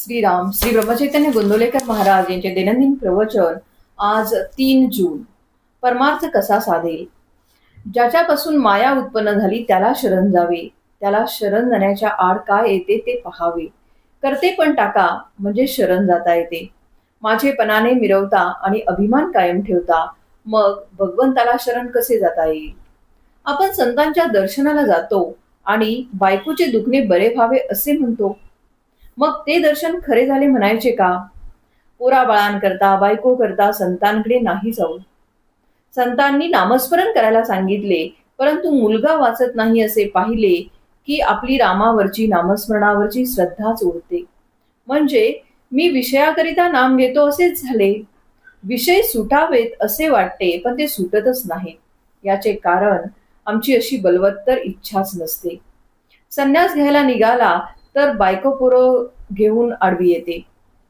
श्रीराम श्री ब्रह्मचैतन्य गोंदवलेकर महाराज यांचे दैनंदिन प्रवचन आज तीन जून. परमार्थ कसा साधेल? ज्याच्यापासून माया उत्पन्न झाली त्याला शरण जावे. त्याला शरण जाण्याच्या आड काय येते ते पहावे. करते पण टाका म्हणजे शरण जाता येते. माझे पणाने मिरवता आणि अभिमान कायम ठेवता मग भगवंताला शरण कसे जाता येईल? आपण संतांच्या दर्शनाला जातो आणि बायकोचे दुखणे बरे व्हावे असे म्हणतो. मग ते दर्शन खरे झाले म्हणायचे का? पोरा बाळांकरता बायको करता संतांकडे नाही जाऊ. संतांनी नामस्मरण करायला सांगितले परंतु मुलगा वाचत नाही असे पाहिले की आपली रामावरची नामस्मरणावरची श्रद्धाच उडते म्हणजे मी विषयाकरिता नाम घेतो असेच झाले. विषय सुटावेत असे वाटते पण ते सुटतच नाही. याचे कारण आमची अशी बलवत्तर इच्छाच नसते. संन्यास घ्यायला निघाला तर बायको पोरं घेऊन आडवी येते.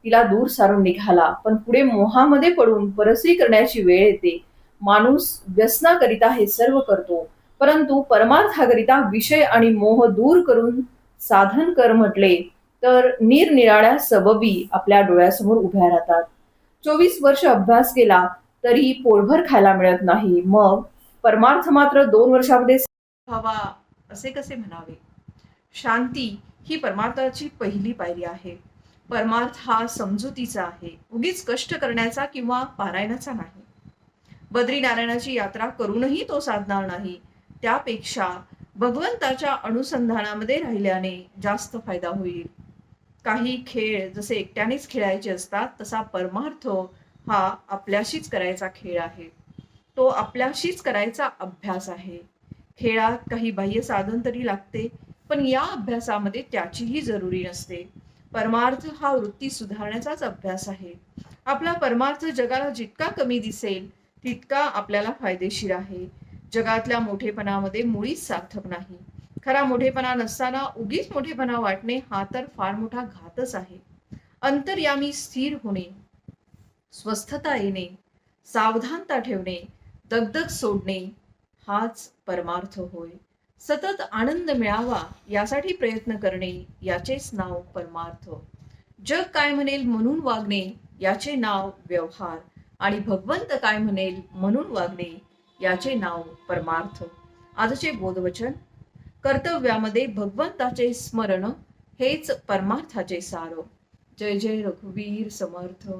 तिला दूर सारून निघाला पण पुढे मोहामध्ये पडून परस्त्री करण्याची वेळ येते. माणूस व्यसनाकरिता हे सर्व करतो परंतु परमार्थाकरिता विषय आणि मोह दूर करून साधन कर म्हटले तर निरनिराळ्या सबबी आपल्या डोळ्यासमोर उभ्या राहतात. चोवीस वर्ष अभ्यास केला तरी पोटभर खायला मिळत नाही. मग परमार्थ मात्र दोन वर्षामध्ये व्हावा असे कसे म्हणावे? शांती ही परमार्थाची पहिली पायरी आहे. परमार्थ हा समजुतीचा आहे. उगीच कष्ट करण्याचा किंवा पारायणाचा नाही. बद्रीनारायणाची यात्रा करूनही तो साधणार नाही. त्यापेक्षा भगवंताच्या अनुसंधानामध्ये राहिल्याने जास्त फायदा होईल. काही खेळ जसे एकट्यानेच खेळायचे असतात तसा परमार्थ हा आपल्याशीच करायचा खेळ आहे. तो आपल्याशीच करायचा अभ्यास आहे. खेळात काही बाह्य साधन तरी लागते पण या अभ्यासामध्ये त्याचीही जरुरी नसते. परमार्थ हा वृत्ती सुधारण्याचाच अभ्यास आहे. आपला परमार्थ जगाला जितका कमी दिसेल तितका आपल्याला फायदेशीर आहे. जगातल्या मोठेपणामध्ये मुळीच सार्थक नाही. खरा मोठेपणा नसताना उगीच मोठेपणा वाटणे हा तर फार मोठा घातच आहे. अंतर्यामी स्थिर होणे स्वस्थता येणे सावधानता ठेवणे दगदग सोडणे हाच परमार्थ होय. सतत आनंद मिळावा यासाठी प्रयत्न करणे याचेच नाव परमार्थ. जग काय म्हणेल म्हणून वागणे याचे नाव व्यवहार आणि भगवंत काय म्हणेल म्हणून वागणे याचे नाव परमार्थ. आजचे बोधवचन कर्तव्यामध्ये भगवंताचे स्मरण हेच परमार्थाचे सार. जय जय रघुवीर समर्थ.